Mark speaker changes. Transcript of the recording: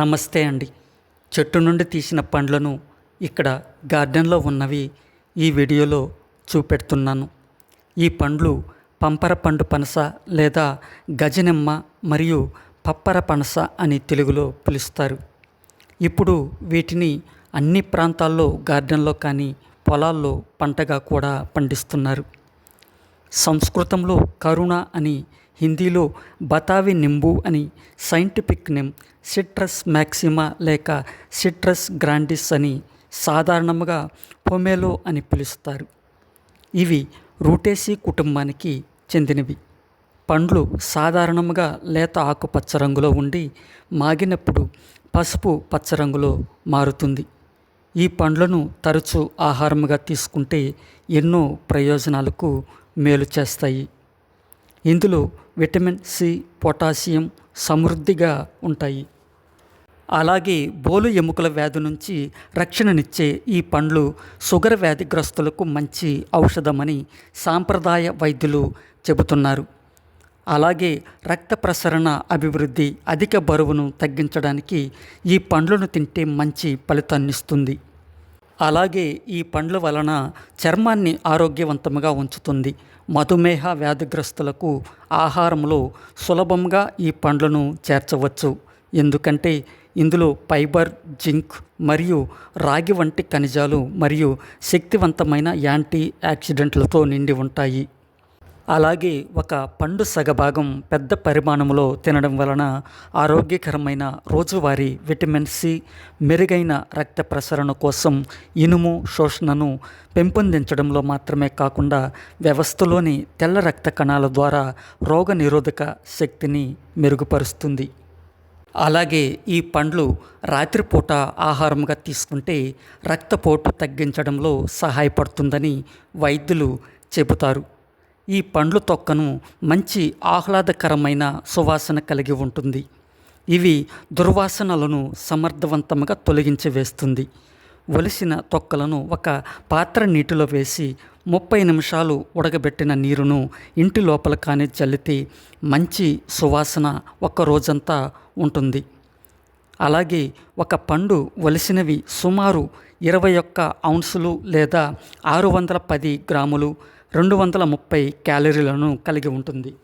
Speaker 1: నమస్తే అండి. చెట్టు నుండి తీసిన పండ్లను ఇక్కడ గార్డెన్లో ఉన్నవి ఈ వీడియోలో చూపెడుతున్నాను. ఈ పండ్లు పంపర పండు పనస లేదా గజనిమ్మ మరియు పప్పర పనస అని తెలుగులో పిలుస్తారు. ఇప్పుడు వీటిని అన్ని ప్రాంతాల్లో గార్డెన్లో కానీ పొలాల్లో పంటగా కూడా పండిస్తున్నారు. సంస్కృతంలో కరుణ అని హిందీలో బతావి నింబు అని సైంటిఫిక్ నేమ్ సిట్రస్ మ్యాక్సిమా లేక సిట్రస్ గ్రాండిస్ అని సాధారణంగా పొమేలో అని పిలుస్తారు. ఇవి రూటేసి కుటుంబానికి చెందినవి. పండ్లు సాధారణంగా లేత ఆకుపచ్చ రంగులో ఉండి మాగినప్పుడు పసుపు పచ్చ రంగులో మారుతుంది. ఈ పండ్లను తరచూ ఆహారముగా తీసుకుంటే ఎన్నో ప్రయోజనాలకు మేలు చేస్తాయి. ఇందులో విటమిన్ సి పొటాషియం సమృద్ధిగా ఉంటాయి. అలాగే బోలు ఎముకల వ్యాధి నుంచి రక్షణనిచ్చే ఈ పండ్లు షుగర్ వ్యాధిగ్రస్తులకు మంచి ఔషధమని సాంప్రదాయ వైద్యులు చెబుతున్నారు. అలాగే రక్త ప్రసరణ అభివృద్ధి అధిక బరువును తగ్గించడానికి ఈ పండ్లను తింటే మంచి ఫలితాన్నిస్తుంది. అలాగే ఈ పండ్ల వలన చర్మాన్ని ఆరోగ్యవంతంగా ఉంచుతుంది. మధుమేహ వ్యాధిగ్రస్తులకు ఆహారంలో సులభంగా ఈ పండ్లను చేర్చవచ్చు. ఎందుకంటే ఇందులో ఫైబర్ జింక్ మరియు రాగి వంటి ఖనిజాలు మరియు శక్తివంతమైన యాంటీ యాక్సిడెంట్లతో నిండి ఉంటాయి. అలాగే ఒక పండు సగభాగం పెద్ద పరిమాణంలో తినడం వలన ఆరోగ్యకరమైన రోజువారీ విటమిన్ సి మెరుగైన రక్త ప్రసరణ కోసం ఇనుము శోషణను పెంపొందించడంలో మాత్రమే కాకుండా వ్యవస్థలోని తెల్ల రక్త కణాల ద్వారా రోగనిరోధక శక్తిని మెరుగుపరుస్తుంది. అలాగే ఈ పండ్లు రాత్రిపూట ఆహారంగా తీసుకుంటే రక్తపోటు తగ్గించడంలో సహాయపడుతుందని వైద్యులు చెబుతారు. ఈ పండ్ల తొక్కను మంచి ఆహ్లాదకరమైన సువాసన కలిగి ఉంటుంది. ఇవి దుర్వాసనలను సమర్థవంతంగా తొలగించి వేస్తుంది. ఒలిసిన తొక్కలను ఒక పాత్ర నీటిలో వేసి ముప్పై నిమిషాలు ఉడకబెట్టిన నీరును ఇంటి లోపల కానీ చల్లితే మంచి సువాసన ఒక రోజంతా ఉంటుంది. అలాగే ఒక పండు వలసినవి సుమారు ఇరవై ఒక్క ఔన్సులు లేదా ఆరు వందల పది గ్రాములు రెండు వందల ముప్పై క్యాలరీలను కలిగి ఉంటుంది.